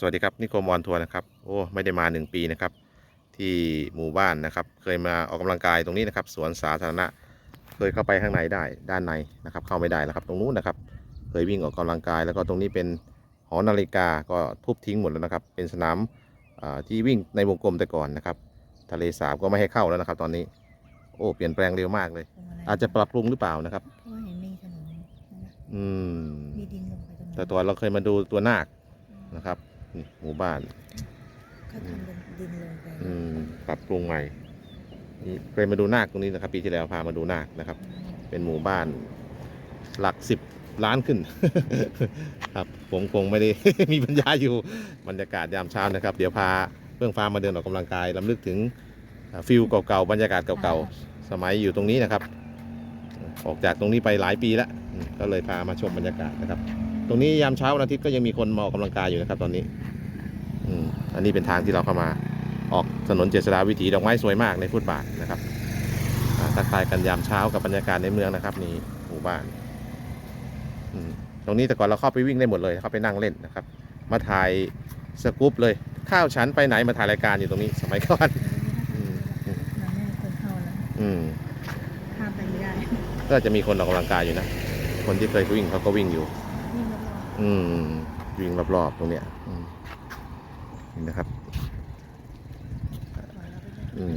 สวัสดีครับนิโคมออนทัวร์นะครับโอ้ไม่ได้มาหนึ่งปีนะครับ ที่หมู่บ้านนะครับ เคยมาออกกำลังกายตรงนี้นะครับ สวนสาธารณะ เคยเข้าไปข้างในได้ด้านในนะครับ เข้าไม่ได้แล้วครับ ตรงนู้นนะครับ เคยวิ่งออกกำลังกายแล้วก็ตรงนี้เป็นหอนาฬิกาก็ทุบทิ้งหมดแล้วนะครับ เป็นสนามอ่าที่วิ่งในวงกลมแต่ก่อนนะครับ ทะเลสาบก็ไม่ให้เข้าแล้วนะครับ ตอนนี้ โอ้เปลี่ยนแปลงเร็วมากเลยตรงอะไรอาจจะปรับปรุงหรือเปล่านะครับเพราะว่าเห็นมีถนนนั่นนะอืมมีดินลงไปตรงนั้นแต่ตัวเราเคยมาดูตัวนาคนะครับนี่ หมู่บ้านเขาทำเป็นดินลงไปอืมปรับปรุงใหม่นี่เคยมาดูนาคตรงนี้นะครับ ปีที่แล้วพามาดูนาคนะครับ เป็นหมู่บ้าน หลักสิบล้านขึ้น ครับผมคงไม่ได้ มีปัญญาอยู่บรรยากาศยามเช้านะครับ เดี๋ยวพาเพื่องฟ้ามาเดินออกกำลังกายลำลึกถึงอ่าฟิลเก่าๆบรรยากาศเก่าๆสมัยอยู่ตรงนี้นะครับ ออกจากตรงนี้ไปหลายปีแล้วอืมก็เลยพามาชมบรรยากาศนะครับ ตรงนี้ยามเช้าวันอาทิตย์ก็ยังมีคนมาออกกำลังกายอยู่นะครับตอนนี้อืมอันนี้เป็นทางที่เราเข้ามาออกถนนเจษฎาวิถีดอกไม้สวยมากในฟุตบาทนะครับอ่าทักทายกันยามเช้ากับบรรยากาศในเมืองนะครับนี่หมู่บ้านอืมตรงนี้แต่ก่อนเราเข้าไปวิ่งได้หมดเลยเข้าไปนั่งเล่นนะครับ มาถ่ายสกู๊ปเลยข้าวฉันไปไหนมาถ่ายรายการอยู่ตรงนี้สมัยก่อนอืมมันไม่มีคนเข้าแล้วอืมข้ามไปไม่ได้ก็จะมีคนออกกำลังกายอยู่นะ คนที่เคยวิ่งเขาก็วิ่งอยู่วิ่งร อืมวิ่งรอบๆตรงเนี้ยนี่นะครับอืม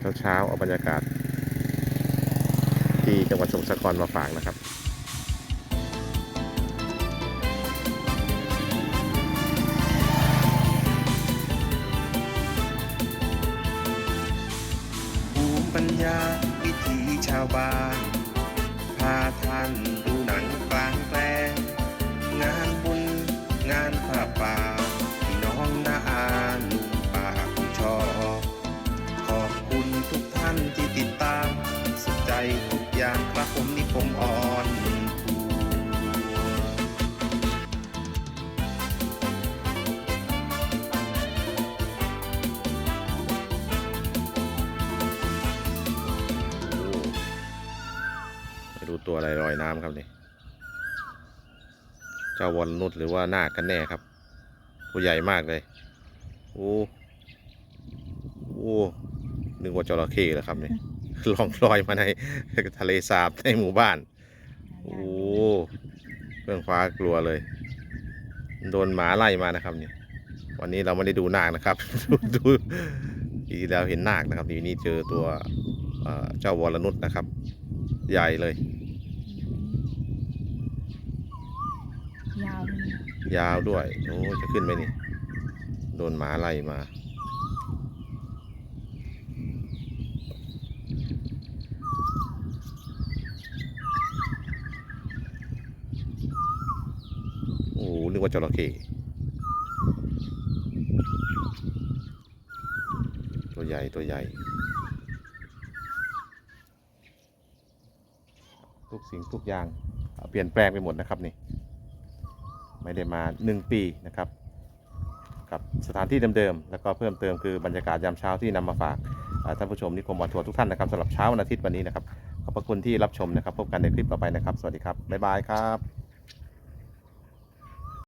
เช้าเช้าๆเอาบรรยากาศ ที่จังหวัดสมุทรสาครมาฝากนะครับภูมิปัญญาวิถีชาวบ้าน พาท่านดูหนัง งานผ้าป่าพี่น้องนาอาลุงป้าผู้ชอบขอบคุณทุกท่านที่ติดตาม สุขใจทุกอย่างครับผมนิคมอ่อนทัวร์โอ้ไปดูตัวอะไรลอยน้ำครับนี่ เจ้าวอลนุชหรือว่านาคกันแน่ครับ ตัวใหญ่มากเลย โอ้โอ้นึกว่าจระเข้เหรอครับนี่ลองลอยมาในทะเลสาบในหมู่บ้าน โอ้เพื่องฟ้ากลัวเลย โดนหมาไล่มานะครับนี่วันนี้เราไม่ได้ดูนาคนะครับดูดูปีที่แล้วเห็นนาคนะครับทีนี้เจอตัวเอ่อเจ้าวรนุชนะครับ ใหญ่เลยาวเลย ยาวด้วย โอ้จะขึ้นไหมนี่ โดนหมาไล่มา โอ้นึกว่าจระเข้ตัวใหญ่ตัวใหญ่ ทุกสิ่งทุกอย่าง เปลี่ยนแปลงไปหมดนะครับนี่ ไม่ได้มา 1 ปีนะครับกับสถานที่เดิมๆ แล้วก็เพิ่มเติมคือบรรยากาศยามเช้าที่นำมาฝากท่านผู้ชมนิคมวันทัวร์ทุกท่านนะครับสำหรับเช้าวันอาทิตย์วันนี้นะครับขอบพระคุณที่รับชมนะครับพบกันในคลิปต่อไปนะครับ สวัสดีครับบ๊ายบายครับ